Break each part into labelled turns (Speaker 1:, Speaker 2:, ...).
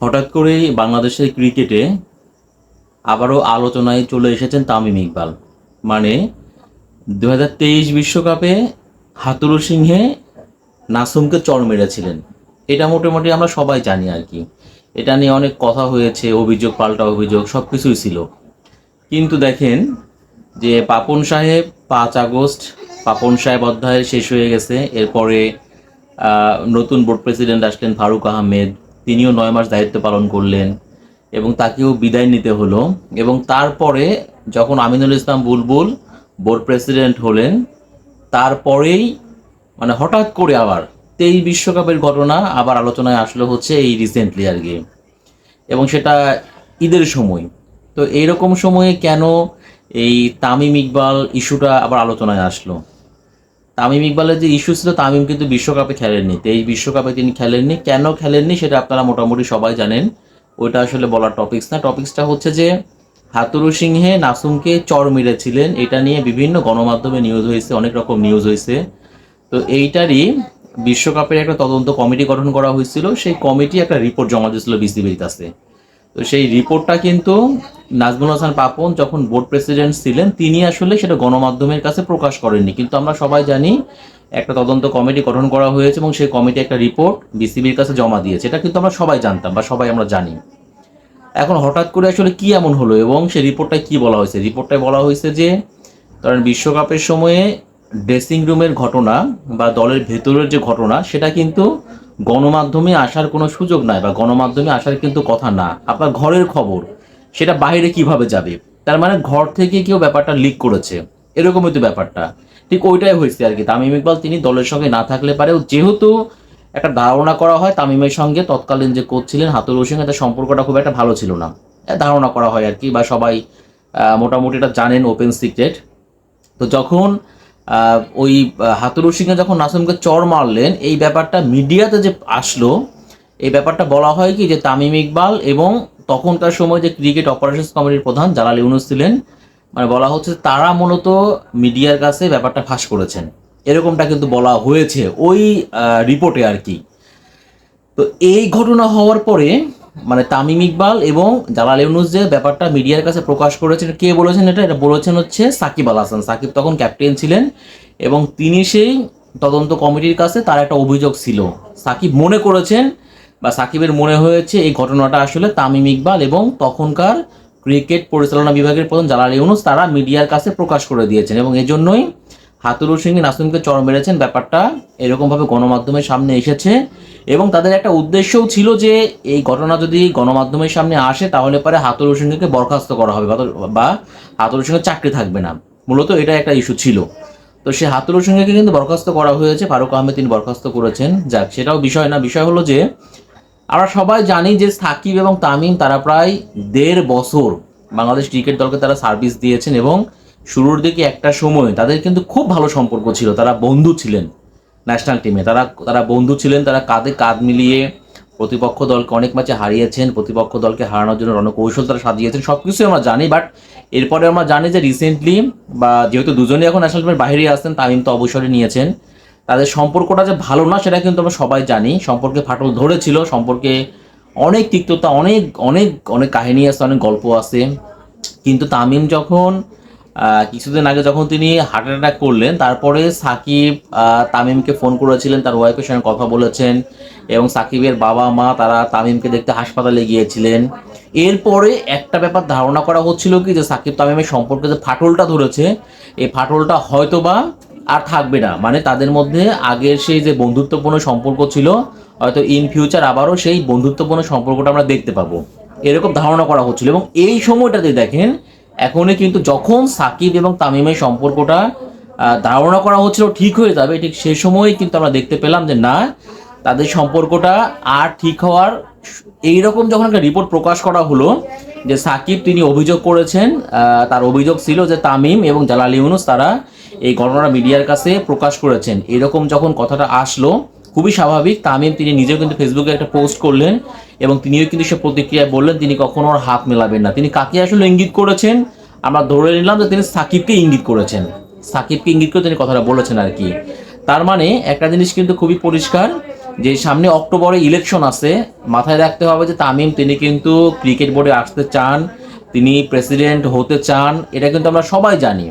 Speaker 1: হঠাৎ করেই বাংলাদেশের ক্রিকেটে আবারও আলোচনায় চলে এসেছেন তামিম ইকবাল। মানে দু বিশ্বকাপে হাতুরু সিংহে নাসুমকে চড় মেরেছিলেন। এটা মোটামুটি আমরা সবাই জানি আর কি। এটা নিয়ে অনেক কথা হয়েছে, অভিযোগ, পাল্টা অভিযোগ সব কিছুই ছিল। কিন্তু দেখেন যে পাপন সাহেব পাঁচ আগস্ট, পাপন সাহেব অধ্যায় শেষ হয়ে গেছে। এরপরে নতুন বোর্ড প্রেসিডেন্ট আসলেন ফারুক আহমেদ। তিনিও নয় মাস দায়িত্ব পালন করলেন এবং তাকেও বিদায় নিতে হলো। এবং তারপরে যখন আমিনুল ইসলাম বুলবুল বোর্ড প্রেসিডেন্ট হলেন, তারপরেই মানে হঠাৎ করে আবার তেই বিশ্বকাপের ঘটনা আবার আলোচনায় আসলো হচ্ছে এই রিসেন্টলি আর কি এবং সেটা ঈদের সময়। তো এইরকম সময়ে কেন এই তামিম ইকবাল ইস্যুটা আবার আলোচনায় আসলো? তামিম ইকবালের যে ইস্যু ছিল, তামিম কিন্তু বিশ্বকাপে খেলেননি। তো এই বিশ্বকাপে তিনি খেলেননি। কেন খেলেননি সেটা আপনারা মোটামুটি সবাই জানেন। ওইটা আসলে বলার টপিক্স না। টপিকসটা হচ্ছে যে হাতুরু সিংহে নাসুমকে চর মেরেছিলেন। এটা নিয়ে বিভিন্ন গণমাধ্যমে নিউজ হয়েছে, অনেক রকম নিউজ হয়েছে। তো এইটারই বিশ্বকাপের একটা তদন্ত কমিটি গঠন করা হয়েছিল। সেই কমিটি একটা রিপোর্ট জমা দিয়েছিল বিসিবির কাছে। তো সেই রিপোর্টটা কিন্তু নাজমুল হাসান পাপন যখন বোর্ড প্রেসিডেন্ট ছিলেন, তিনি আসলে সেটা গণমাধ্যমের কাছে প্রকাশ করেননি। কিন্তু আমরা সবাই জানি একটা তদন্ত কমিটি গঠন করা হয়েছে এবং সেই কমিটি একটা রিপোর্ট বিসিবির কাছে জমা দিয়েছে। এটা কিন্তু আমরা সবাই জানতাম বা সবাই আমরা জানি। এখন হঠাৎ করে আসলে কি এমন হলো এবং সেই রিপোর্টটায় কি বলা হয়েছে? রিপোর্টটায় বলা হয়েছে যে, ধরেন বিশ্বকাপের সময়ে ড্রেসিং রুমের ঘটনা বা দলের ভেতরের যে ঘটনা, সেটা কিন্তু গণমাধ্যমে আসার কোনো সুযোগ নাই বা গণমাধ্যমে আসার কিন্তু কথা না। আপনার ঘরের খবর সেটা বাইরে কীভাবে যাবে? তার মানে ঘর থেকে কেউ ব্যাপারটা লিক করেছে। এরকমই তো ব্যাপারটা। ঠিক ওইটাই হয়েছে আর কি। তামিম ইকবাল, তিনি দলের সঙ্গে না থাকলে পারেও যেহেতু একটা ধারণা করা হয় তামিমের সঙ্গে, তৎকালীন যে কোচ ছিলেন হাতুর সঙ্গে তার সম্পর্কটা খুব একটা ভালো ছিল না। ধারণা করা হয় আর কি বা সবাই মোটামুটি এটা জানেন ওপেন সিক্রেট তো যখন ওই হাতুরু সিংহে যখন নাসিমকে চর মারলেন, এই ব্যাপারটা মিডিয়াতে যে আসলো, এই ব্যাপারটা বলা হয় কি যে তামিম ইকবাল এবং তখনকার সময় যে ক্রিকেট অপারেশনস কমিটির প্রধান জালাল ইউনুস ছিলেন মানে বলা হচ্ছে তারা মূলত মিডিয়ার কাছে ব্যাপারটা ফাঁস করেছেন। এরকমটা কিন্তু বলা হয়েছে ওই রিপোর্টে আর কি। তো এই ঘটনা হওয়ার পরে মানে তামিম ইকবাল এবং জালাল ইউনুস যে ব্যাপারটা মিডিয়ার কাছে প্রকাশ করেছেন, কে বলেছেন এটা? এটা বলেছেন হচ্ছে সাকিব আল হাসান। সাকিব তখন ক্যাপ্টেন ছিলেন এবং তিনি সেই তদন্ত কমিটির কাছে তার একটা অভিযোগ ছিল। সাকিব মনে করেছেন বা সাকিবের মনে হয়েছে এই ঘটনাটা আসলে তামিম ইকবাল এবং তখনকার ক্রিকেট পরিচালনা বিভাগের প্রধান জালাল ইউনুস তারা মিডিয়ার কাছে প্রকাশ করে দিয়েছেন এবং এজন্যই হাতুরুর সিংহে নাসিমকে চড় মেরেছেন। ব্যাপারটা এরকমভাবে গণমাধ্যমের সামনে এসেছে এবং তাদের একটা উদ্দেশ্যও ছিল যে এই ঘটনা যদি গণমাধ্যমের সামনে আসে তাহলে পরে হাতুরুর সিংহকে বরখাস্ত করা হবে বা- হাতুরুর সিংহের চাকরি থাকবে না। মূলত এটা একটা ইস্যু ছিল। তো সে হাতুরুর সিংহকে কিন্তু বরখাস্ত করা হয়েছে। ফারুক আহমেদ তিনি বরখাস্ত করেছেন। যাক, সেটাও বিষয় না। বিষয় হলো যে আমরা সবাই জানি যে সাকিব এবং তামিম, তারা প্রায় দেড় বছর বাংলাদেশ ক্রিকেট দলকে তারা সার্ভিস দিয়েছেন এবং শুরুর দিকে একটা সময় তাদের কিন্তু খুব ভালো সম্পর্ক ছিল। তারা বন্ধু ছিলেন ন্যাশনাল টিমে তারা তারা বন্ধু ছিলেন, তারা কাঁধে কাঁধ মিলিয়ে প্রতিপক্ষ দলকে অনেক ম্যাচে হারিয়েছেন, প্রতিপক্ষ দলকে হারানোর জন্য রণকৌশল তারা সাজিয়েছেন সব কিছুই আমরা জানি। বাট এরপরে আমরা জানি যে রিসেন্টলি বা যেহেতু দুজনেই এখন ন্যাশনাল টিমের বাইরে আসছেন তামিম তো অবসরে নিয়েছেন। তাদের সম্পর্কটা যে ভালো না, সেটা কিন্তু আমরা সবাই জানি। সম্পর্কে ফাটল ধরেছিল, সম্পর্কে অনেক তিক্ততা, অনেক অনেক অনেক কাহিনী আছে, অনেক গল্প আছে। কিন্তু তামিম যখন কিছুদিন আগে যখন তিনি হার্ট অ্যাটাক করলেন, তারপরে সাকিব তামিমকে ফোন করেছিলেন, তার ওয়াইফের সঙ্গে কথা বলেছেন এবং সাকিবের বাবা, মা, তারা তামিমকে দেখতে হাসপাতালে গিয়েছিলেন। এরপরে একটা ব্যাপার ধারণা করা হচ্ছিল কি, যে সাকিব তামিমের সম্পর্কে যে ফাটলটা ধরেছে, এই ফাটলটা হয়তোবা আর থাকবে না। মানে তাদের মধ্যে আগের সেই যে বন্ধুত্বপূর্ণ সম্পর্ক ছিল, হয়তো ইন ফিউচার আবারও সেই বন্ধুত্বপূর্ণ সম্পর্কটা আমরা দেখতে পাবো। এরকম ধারণা করা হচ্ছিল এবং এই সময়টাতে দেখেন, এখনই কিন্তু যখন সাকিব এবং তামিমের সম্পর্কটা ধারণা করা হচ্ছিল ঠিক হয়ে যাবে, ঠিক সে সময়ই কিন্তু আমরা দেখতে পেলাম যে না, তাদের সম্পর্কটা আর ঠিক হওয়ার এইরকম যখন একটা রিপোর্ট প্রকাশ করা হলো যে সাকিব তিনি অভিযোগ করেছেন তার অভিযোগ ছিল যে তামিম এবং জালাল ইউনুস তারা এই ঘটনাটা মিডিয়ার কাছে প্রকাশ করেছেন। এরকম যখন কথাটা আসলো, খুবই স্বাভাবিক, তামিম তিনি নিজেও কিন্তু ফেসবুকে একটা পোস্ট করলেন এবং তিনিও কিন্তু সে প্রতিক্রিয়ায় বললেন, তিনি কখনো হাত মেলাবেন না। তিনি কাকে আসলে ইঙ্গিত করেছেন? আমরা ধরে নিলাম যে তিনি সাকিবকে ইঙ্গিত করেছেন। সাকিবকে ইঙ্গিত করে তিনি কথাটা বলেছেন আর কি। তার মানে একটা জিনিস কিন্তু খুবই পরিষ্কার, যে সামনে অক্টোবরে ইলেকশন আছে, মাথায় রাখতে হবে যে তামিম তিনি কিন্তু ক্রিকেট বোর্ডে আসতে চান, তিনি প্রেসিডেন্ট হতে চান, এটা কিন্তু আমরা সবাই জানি।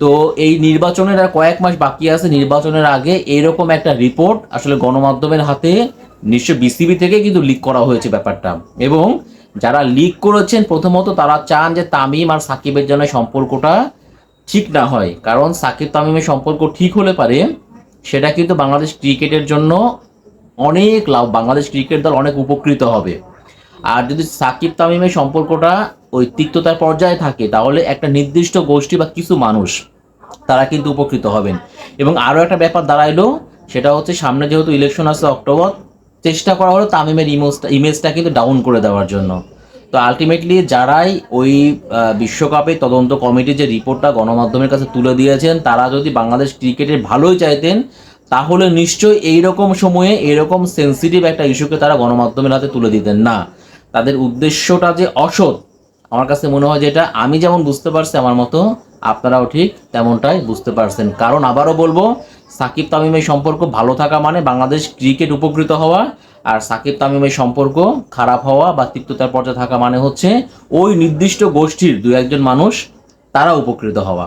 Speaker 1: তো এই নির্বাচনের আর কয়েক মাস বাকি আছে, নির্বাচনের আগে এরকম একটা রিপোর্ট আসলে গণমাধ্যমের হাতে নিশ্চয় বিসিবি থেকে কিন্তু লিক করা হয়েছে ব্যাপারটা। এবং যারা লিক করেছেন, প্রথমত তারা চান যে তামিম আর সাকিবের জন্য সম্পর্কটা ঠিক না হয়। কারণ সাকিব তামিমের সম্পর্ক ঠিক হলে পারে, সেটা কিন্তু বাংলাদেশ ক্রিকেটের জন্য অনেক লাভ, বাংলাদেশ ক্রিকেট দল অনেক উপকৃত হবে। আর যদি সাকিব তামিমের সম্পর্কটা ওই তিক্ততার পর্যায়ে থাকে, তাহলে একটা নির্দিষ্ট গোষ্ঠী বা কিছু মানুষ, তারা কিন্তু উপকৃত হবেন। এবং আরও একটা ব্যাপার দাঁড়াইলো, সেটা হচ্ছে সামনে যেহেতু ইলেকশন আছে অক্টোবর চেষ্টা করা হলো তামিমের ইমেজটা ইমেজটা কিন্তু ডাউন করে দেওয়ার জন্য। তো আলটিমেটলি যারাই ওই বিশ্বকাপে তদন্ত কমিটির যে রিপোর্টটা গণমাধ্যমের কাছে তুলে দিয়েছেন, তারা যদি বাংলাদেশ ক্রিকেটের ভালোই চাইতেন, তাহলে নিশ্চয়ই এইরকম সময়ে এরকম সেন্সিটিভ একটা ইস্যুকে তারা গণমাধ্যমের হাতে তুলে দিতেন না। তাদের উদ্দেশ্যটা যে অসৎ আমার কাছে মনে হয় যেটা আমি যেমন বুঝতে পারছি আমার মতো, আপনারাও ঠিক তেমনটাই বুঝতে পারছেন। কারণ আবারও বলব, সাকিব তামিমের সম্পর্ক ভালো থাকা মানে বাংলাদেশ ক্রিকেট উপকৃত হওয়া, আর সাকিব তামিমের সম্পর্ক খারাপ হওয়া বা তিক্ততার পর্যায়ে থাকা মানে হচ্ছে ওই নির্দিষ্ট গোষ্ঠীর দু একজন মানুষ, তারা উপকৃত হওয়া।